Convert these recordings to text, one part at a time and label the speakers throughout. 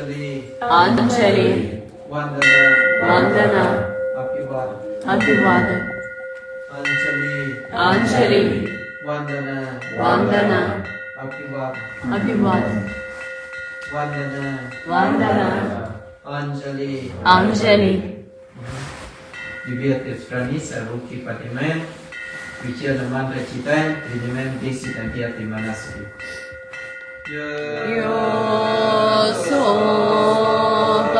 Speaker 1: अंजलि अंजलि वंदना वंदना अभिवादन अभिवादन अंजलि अंजलि वंदना वंदना अभिवादन अभिवादन वंदना वंदना अंजलि Anjali Iubiate stranice, ruchi patime, vicino mandre citai, primemente visita via di manasului. Your soul.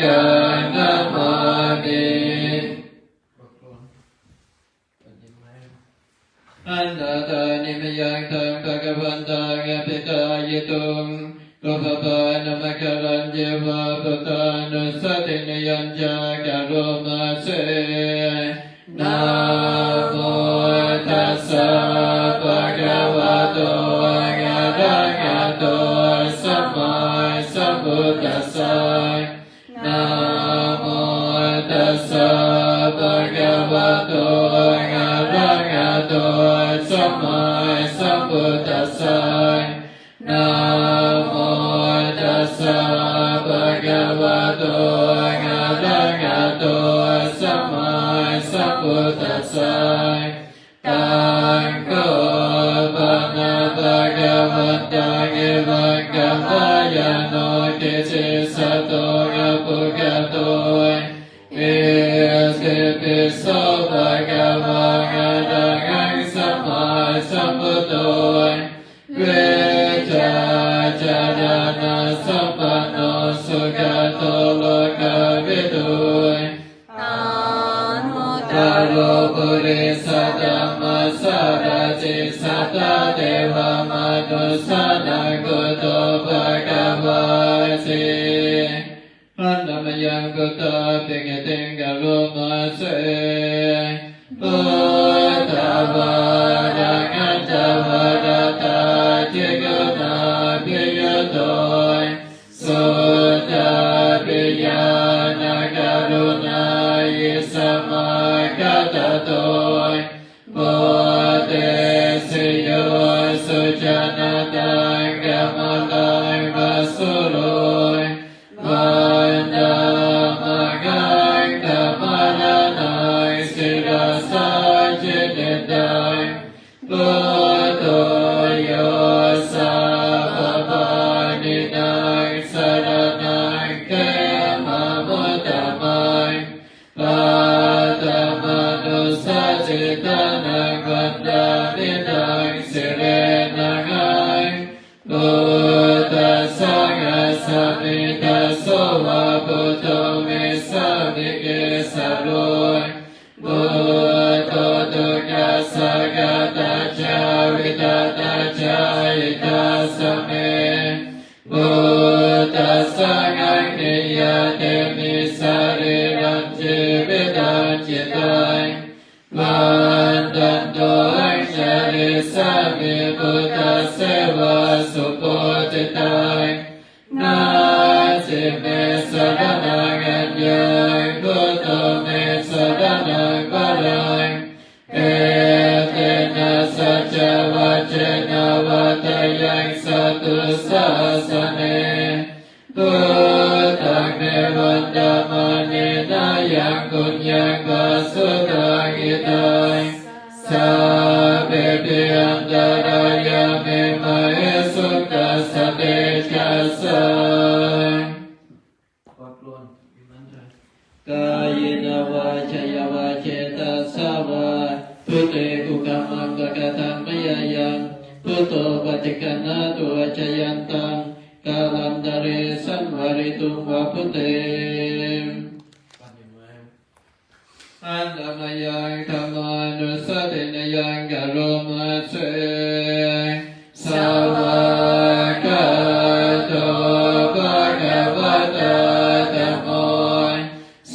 Speaker 1: trên nước mơ đi anh đã thời niệm dân thân thật phân thân biết ta di tung lúc hợp put that Tanko गुरे सदम सरजे सदा देव मनु सन गुतो भगवासे अन्नमयं गुतो तिङ्ग तिङ्ग लोमसे भूतवरगजवरत สเปต มณีนายังกุญยังปัสสุตังอิตังสัพเพเติอันตรายาเมมะเอสุตัสสเตจัสสะ
Speaker 2: ขอบคุณวิมันตร
Speaker 1: กายนวาชยวาเจตสาวาพุทเตกุกรรมังกะกะตังมยายังพุทโธปฏิกนาตัวชยันตังกาลันดเรสันวาริตุงวาพุทเต
Speaker 2: ปัจจุบัน
Speaker 1: อันตมยังธรรมานุสตินยังกโรมาเสสาวกาโตภะคะวะตาธัมโม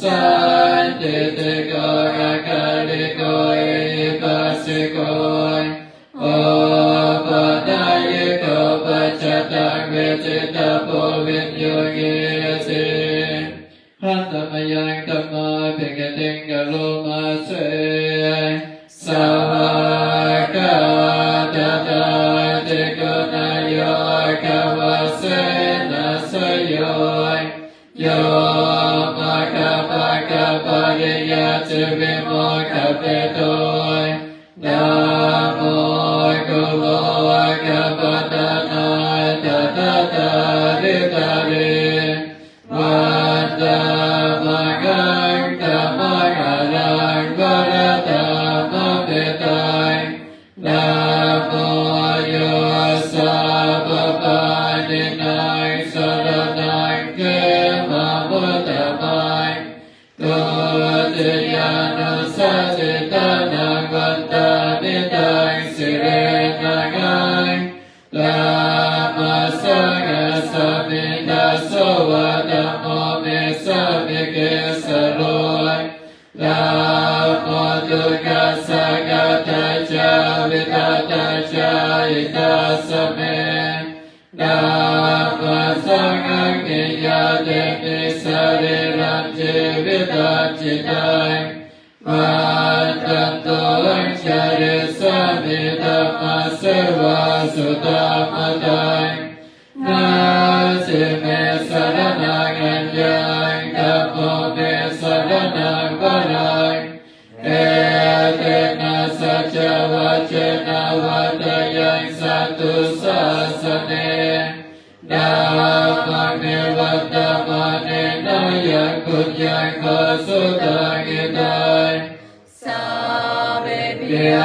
Speaker 1: สันติติโกอาคาลิโกเอปัสสิโกโอปะดายโกปัจจตังเวจิตาโพวิญโยกิสิหัตถมยัง ธรรมาเพิกติงกะโลมาเสสาวกาตตาติโกนายโยกวะเสนัสโย โยมะกะปะกะปะริยะจิวิโมกะเปโตยนะโมกุโลกะปะตะนาตะตะตะริตะ देते सरे राज्य विदाचिताय पात्रं दोषर समिदमसवासुतमा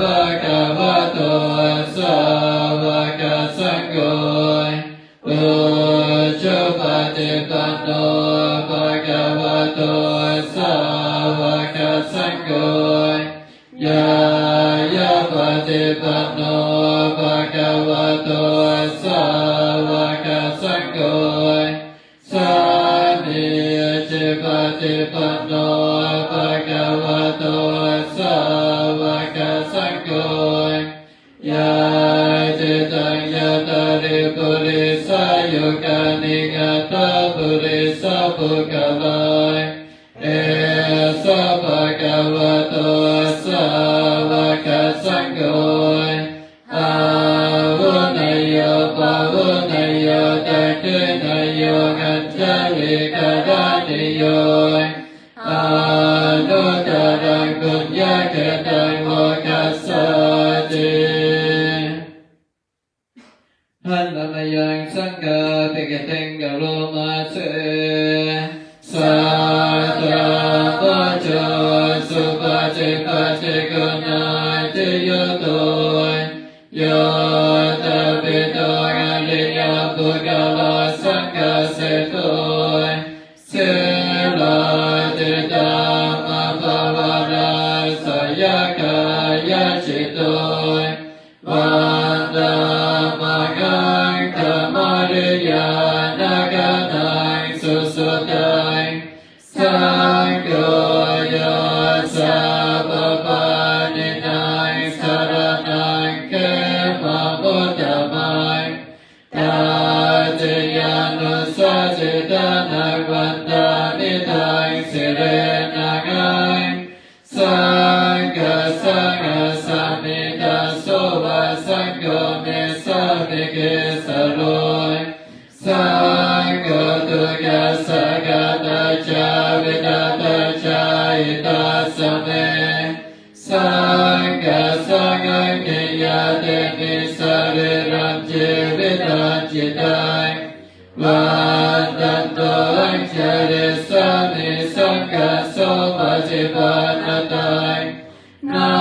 Speaker 1: ภะคะวะโตสาวกสังโฆอุชุปฏิปันโนภะคะวะโตสาวกสังโฆยายาปฏิปันโน Look Bhagavan. กายจิต สริรันเวิตันจิตังวันตันโตอังเจริสามิสังฆโสปะจิปันนตังนา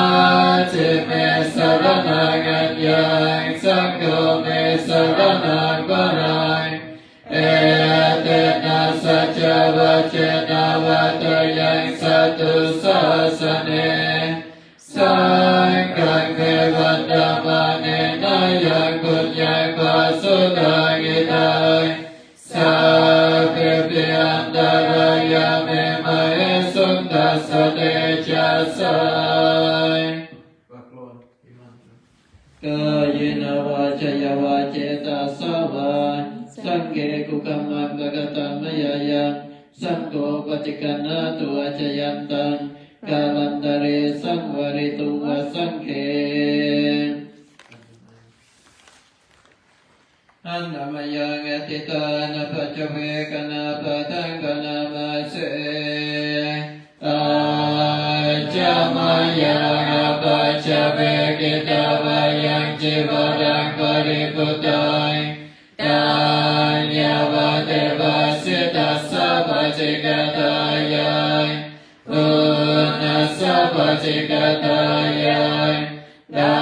Speaker 1: จิเมสรนังอัญญังสังโฆเมสรนังวรังเอเตนะสัจวัจเจนะวัตยังสัตุสัสน กรรมังกกตังมยายังสังโฆปฏิกันนาตัวจยันตังกาลันตเรสังวริตุวสังเขอันธรรมยังอติตานาปัจจเวกนาปทังกนามาเสอาจามายางอปัจจเวกิตาวายังจิวรั สสะปัจจิกตายายดั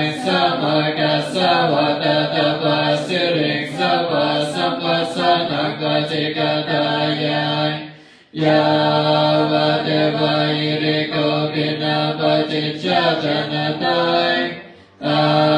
Speaker 1: งสัมมากัสสะวัตตะปัสสิริสัพพะสัมปัสสะนักปัจิกตายายยาวะเทวาอิริโกปินาปจิจจานะตายอา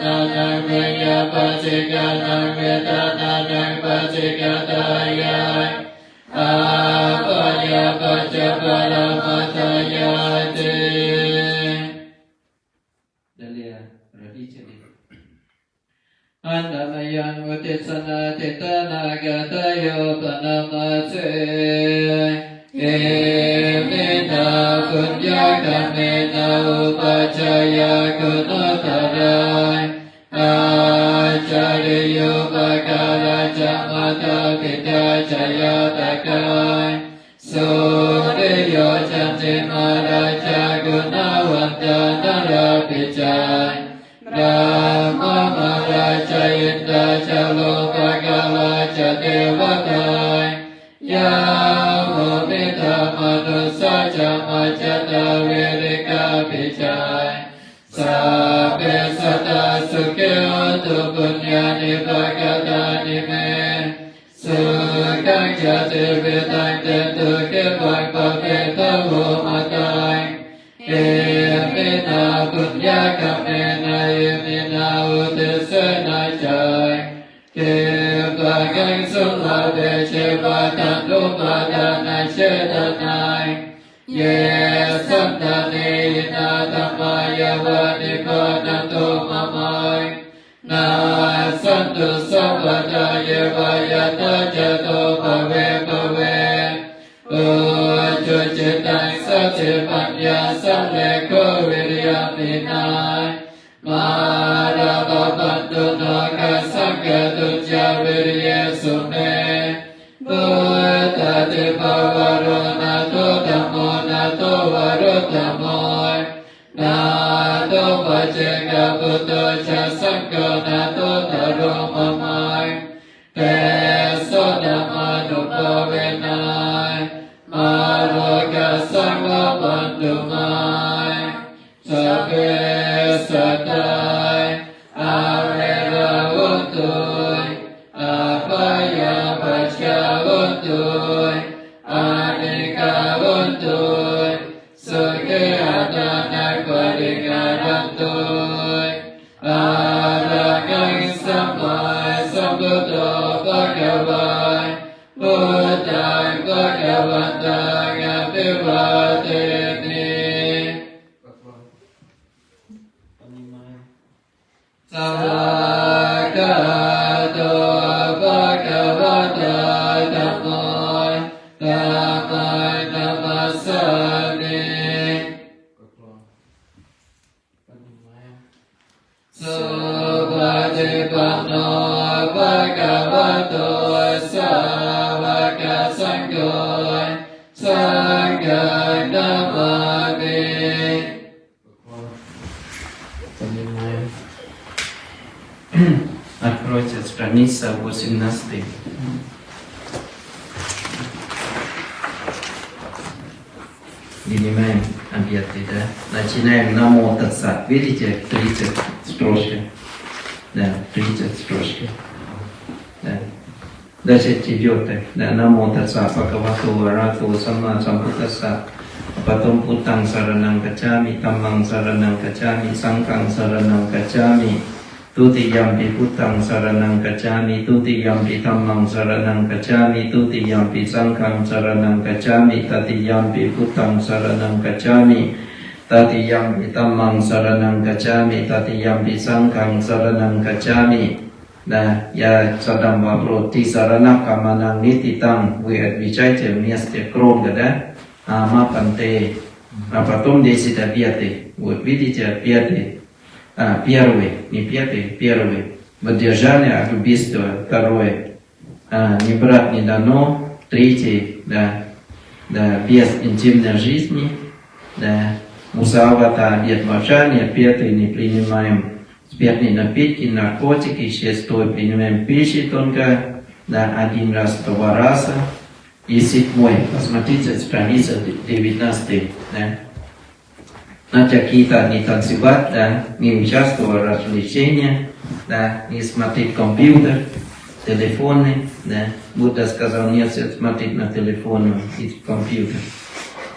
Speaker 1: อุปนานังเมยาปัจิกานังเวทานานังปัจิกตายาอาปัญญาปัจจปรมัตยาติ
Speaker 2: Dalia Ravi Jadi
Speaker 1: อันตมยังวุติสนาติตานากตโยปนามาเสเอเมนาปุญญาคเมนาอุปัชฌายาคุณตรายอา จาริโยปการาจามาตาปิตาจายาตกายสุริโยจันติมาราชากุณวันตานาราปิจายนนามามาราชยินดาชโลกกาลาชเทวตายา สุเกโอตุปุญญานิภกตานิเมสุขังจะเตเวตังเตตุเกปังปะเปตะโวมาตายเอเมนาปุญญาคัมเมนาเอเมนาอุตสนาจายเกปังกังสุลาเดเชปะตันลุมาดานาเชตนายเยสันตาเนนาธรรมายาวานิพานันโตมะมา นาสันตุสัพพะทายวายาตาจโตภเวภเวโอจุจิตังสัจจปัญญาสัมเลโกวิริยมินายมาราบปันตุโนกัสสังกตุจาวิริยสุเมปุตตะติภาวโรนาโตธัมโมนาโตวโรธัมโมนาโตปัจเจกพุทโธชาสัง Lord, Откройте страница 18. Принимаем объекты, да? Начинаем намо татса. Видите, 30 строчки. Да, 30 строчки. Да. และเศรษฐิโยตนะนโมตัสสะปะกวาโตอะราตัโสัมมาสัมพุทธัสสะปะตมพุตังสารนังกัจจามิตัมมังสารนังกัจจามิสังฆังสารนังกัจจามิตุติยัมปิพุตังสารนังกัจจามิตุติยัมปิธัมมังสารนังกัจจามิตุติยัมปิสังฆังสารนังกัจจามิ
Speaker 2: ตติยัมปิพุตังสารนังกัจจามิตติยัมปิธัมมังสารนังกัจจามิตติยัมปิสังฆังสารนังกัจจามิ kacami. Nah, ya sedang wabroti sarana kamanang nititang we отвечайте вместе круга, да? Ама панте. А потом десять обеты. Вот видите, обеты. А, первый, не пятый, первый. Воздержание от убийства. Не брать не дано. Третий, да. Да, без интимной жизни. Да. Мусавата, обед молчания. Пятый, не принимаем спиртные напитки, наркотики. Шестой, принимаем пищи только. Да, один раз, два раза. И седьмой, посмотрите, страница 19, да. Начал какие-то не танцевать, да, не участвовать в развлечениях, да, не смотреть компьютер, телефоны, да. Будда сказал, не смотреть на телефон и компьютер.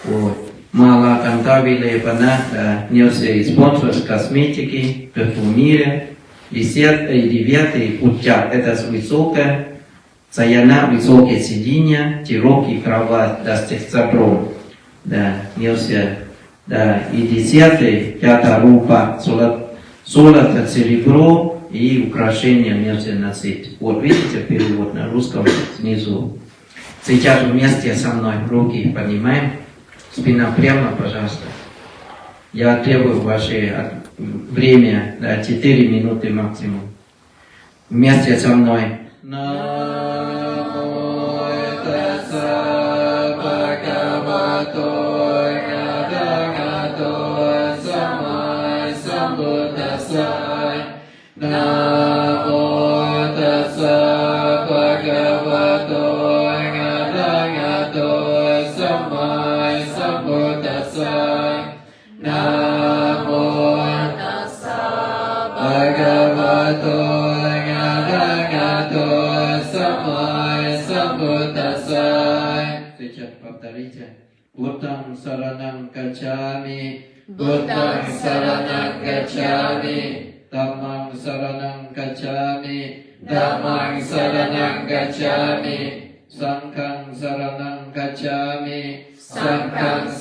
Speaker 2: Вот. Мало кантабиле пана, да, не все использовать косметики, парфюмерия. Десятый и девятый путя, это высокое, Саяна высокие сиденья, широкий кровать, да, с техцабром. Да, нельзя. Да, и десятый, пятая рупа, золото, серебро и украшения нельзя носить. Вот видите перевод на русском снизу. Сейчас вместе со мной руки поднимаем. Спина прямо, пожалуйста. Я требую ваше время, да, 4 минуты максимум. Вместе со мной.
Speaker 1: น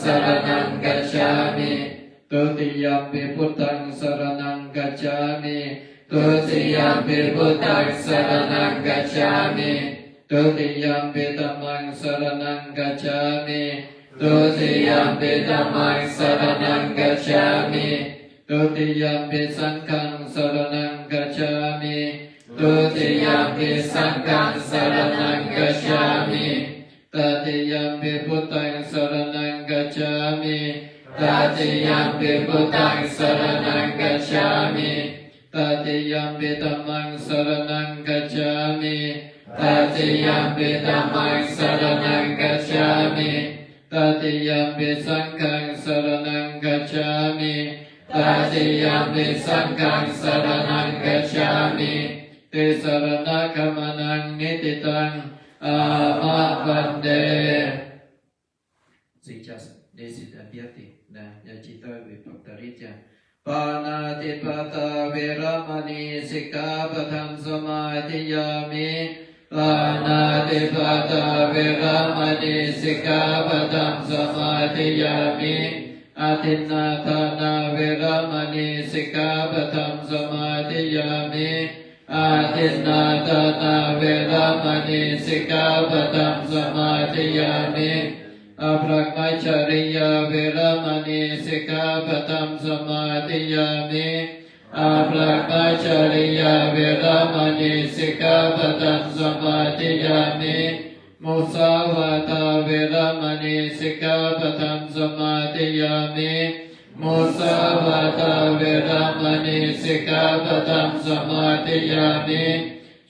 Speaker 1: สร
Speaker 3: นังกัจฉามิตุติยมปิพุทธังสรนังกัจฉามิ
Speaker 1: ตุติ
Speaker 3: ยมปิพุทธังสรนังกัจฉามิตุติยมปิธรรมังสรนังกัจฉามิตุติยมปิธรรมังสรนังกัจฉามิตุติยมปิสังฆังสรนังกัจฉามิตุติยมปิสังฆังสรนังกัจฉามิตติยมิพุทธังสรนัง गच्छामि
Speaker 1: तृतीयम्पि भूतां शरणं गच्छामि
Speaker 3: तृतीयम्पि तमं शरणं गच्छामि तृतीयम्पि तमं शरणं गच्छामि तृतीयम्पि सङ्घं शरणं गच्छामि तृतीयम्पि सङ्घं शरणं गच्छामि ते शरणगमनं
Speaker 1: नितितम् आमा वन्दे สี่เจ้า desit abhyati na yajita vipaktaritya Panatipata viramani sikapatam samadhiyami Panatipata viramani sikapatam samadhiyami Atinatana viramani sikapatam samadhiyami Atinatana viramani sikapatam samadhiyami อภรกมัจจริยาเวรมณีสิกขาปตัมสมาธิยามิอาภรกมัจจริยาเวรมณีสิกขาปตัมสมาธิยามิมุสาวาตาเวรมณีสิกขาปตัมสมาธิยามิมุสาวาตาเวรมณีสิกขาปตัมสมาธิยามิ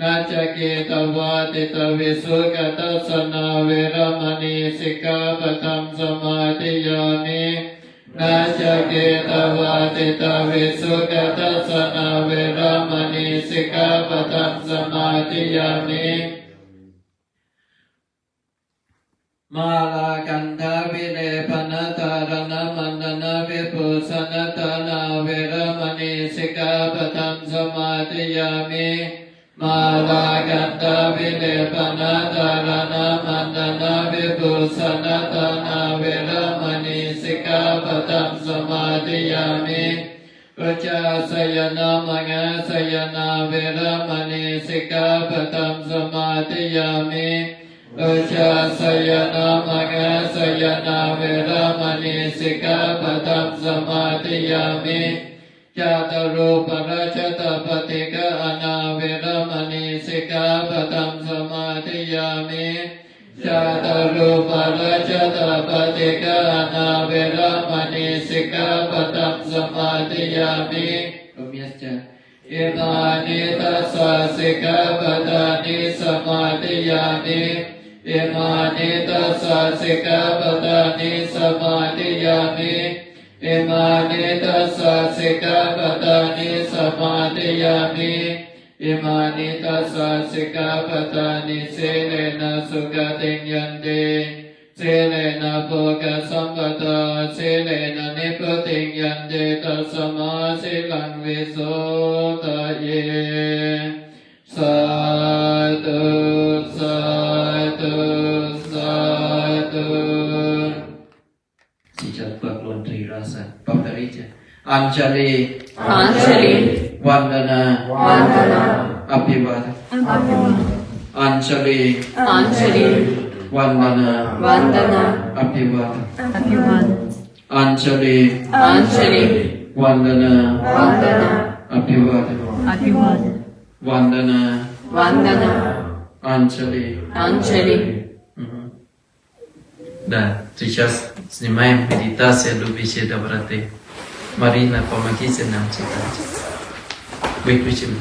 Speaker 1: นาจเกตวาติตวิสุกตัสนาเวรมณีสิกขาปตัมสมาธิยามินาจเกตวาติตวิสุกตัสนาเวรมณีสิกขาปตัมสมาธิยามิมาลากันทาวิเลปนัตารณมันนาวิปุ มาลากันตาวิเลปนาตารณมันนาวิปุสนาตานาเวรมณีสิกขาปตัมสมาธิยามิปุจจาสยนามังสยนาเวรมณีสิกขาปตัมสมาธิยามิปุจจาสยนามังสยนาเวรมณีสิกขาปตัมสมาธิยามิ จาตรูปราชตปฏิกะอนาเวรมณีสิกขาปตัมสมาธิยามิจาตรูปราชตปฏิกะอนาเวรมณีสิกขาปตัมสมาธิยามิอิมานิทัสสะสิกขาปตานิสมาธิยามิอิมานิทัสสะสิกขาปตานิสมาธิยามิ อิมานิตัสสะสิกขาปตานิสมาธิยามิอิมานิตัสสะสิกขาปตานิเสเลนะสุขติยันเตเสเลนะโภคสัมปตาเสเลนะนิพพติยันเตตัสมาสิลังวิโสทะเยสา три раза. Повторите. Анджали.
Speaker 4: Анджали.
Speaker 1: Vandana.
Speaker 4: Vandana.
Speaker 1: Abhivad.
Speaker 4: Abhivad.
Speaker 1: Anjali.
Speaker 4: Anjali.
Speaker 1: Vandana.
Speaker 4: Vandana.
Speaker 1: Abhivad.
Speaker 4: Abhivad.
Speaker 1: Anjali.
Speaker 4: Anjali.
Speaker 1: Vandana.
Speaker 4: Vandana.
Speaker 1: Abhivad.
Speaker 4: Abhivad.
Speaker 1: Vandana.
Speaker 4: Vandana.
Speaker 1: Anjali.
Speaker 2: Да, сейчас снимаем медитация до беседы браты. Марина, помогите нам читать. Выключим.